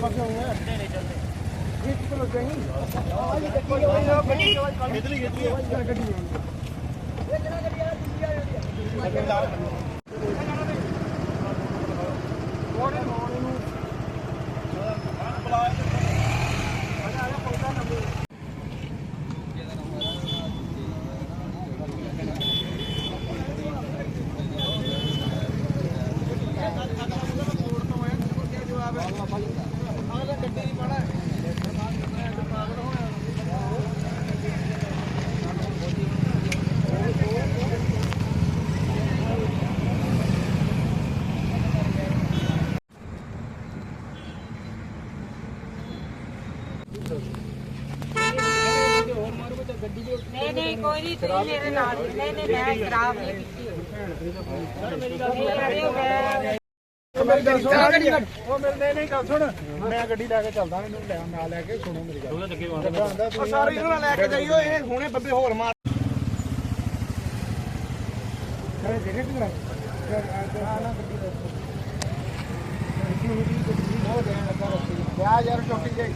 ਪਾਸੇ ਆਉਂਗਾ ਨਹੀਂ ਚੱਲਦੇ। ਨਹੀਂ ਨਹੀਂ ਕੋਈ ਨਹੀਂ ਤੁਸੀਂ ਮੇਰੇ ਨਾਲ ਨਹੀਂ ਨਹੀਂ ਮੈਂ ਖਰਾਬ ਨਹੀਂ ਕੀਤੀ ਹੋਈ ਅਰੇ ਮੈਂ ਮੇਰੀ ਗੱਲ ਸੁਣ ਉਹ ਮੇਰੇ ਨਹੀਂ ਨਹੀਂ ਗੱਲ ਸੁਣ ਮੈਂ ਗੱਡੀ ਲੈ ਕੇ ਚੱਲਦਾ ਇਹਨੂੰ ਲੈ ਨਾਲ ਲੈ ਕੇ ਸੁਣੋ ਮੇਰੀ ਗੱਲ ਉਹ ਸਾਰੇ ਇਹਨਾਂ ਨਾਲ ਲੈ ਕੇ ਜਾਈਓ ਇਹ ਹੁਣੇ ਬੱਬੇ ਹੋਰ ਮਾਰ ਕਰੇ ਦੇਖੇ ਕਿ ਨਾ ਯਾਰ ਯਾਰ ਚੌਕੀ ਜਾਈ।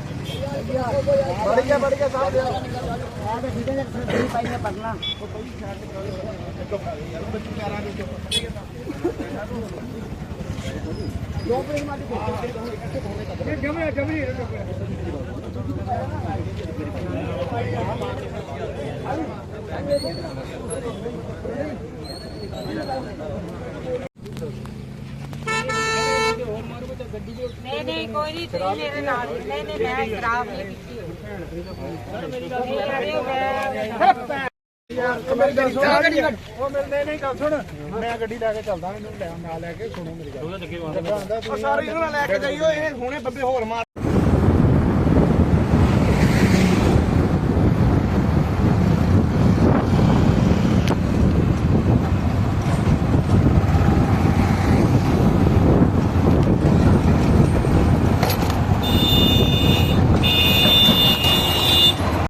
ਬੜ ਗਿਆ ਬੜ ਗਿਆ ਸਾਹਿਬ ਯਾਰ ਆ ਤੇ ਠੀਕ ਹੈ ਜੀ ਪਾਈ ਨੇ ਪੜਨਾ ਉਹ ਕੋਈ ਸ਼ਾਇਦ ਬੱਚੂ ਕਾਰਾਂ ਦੇ ਚੁੱਪ ਦੋ ਪਲੇਟ ਮਾਰ ਕੇ ਜਮੇ ਜਮੇ ਨਹੀਂ ਨਹੀਂ ਕੋਈ ਨਹੀਂ ਤੁਸੀਂ ਮੇਰੇ ਨਾਲ ਨਹੀਂ ਨਹੀਂ ਮੈਂ ਖਰਾਬ ਨਹੀਂ ਯਾਰ ਮੇਰੀ ਗੱਲ ਸੁਣ ਉਹ ਮੇਰੇ ਨਹੀਂ ਗੱਲ ਸੁਣ। ਮੈਂ ਗੱਡੀ ਲੈ ਕੇ ਚੱਲਦਾ ਇਹਨੂੰ ਲੈ ਨਾਲ ਲੈ ਕੇ ਸੁਣੋ ਮੇਰੀ ਗੱਲ। ਉਹ ਸਾਰੇ ਇਹਨਾਂ ਨਾਲ ਲੈ ਕੇ ਜਾਈਓ ਇਹ ਹੁਣੇ ਬੱਬੇ ਹੋਰ ਮਾਰ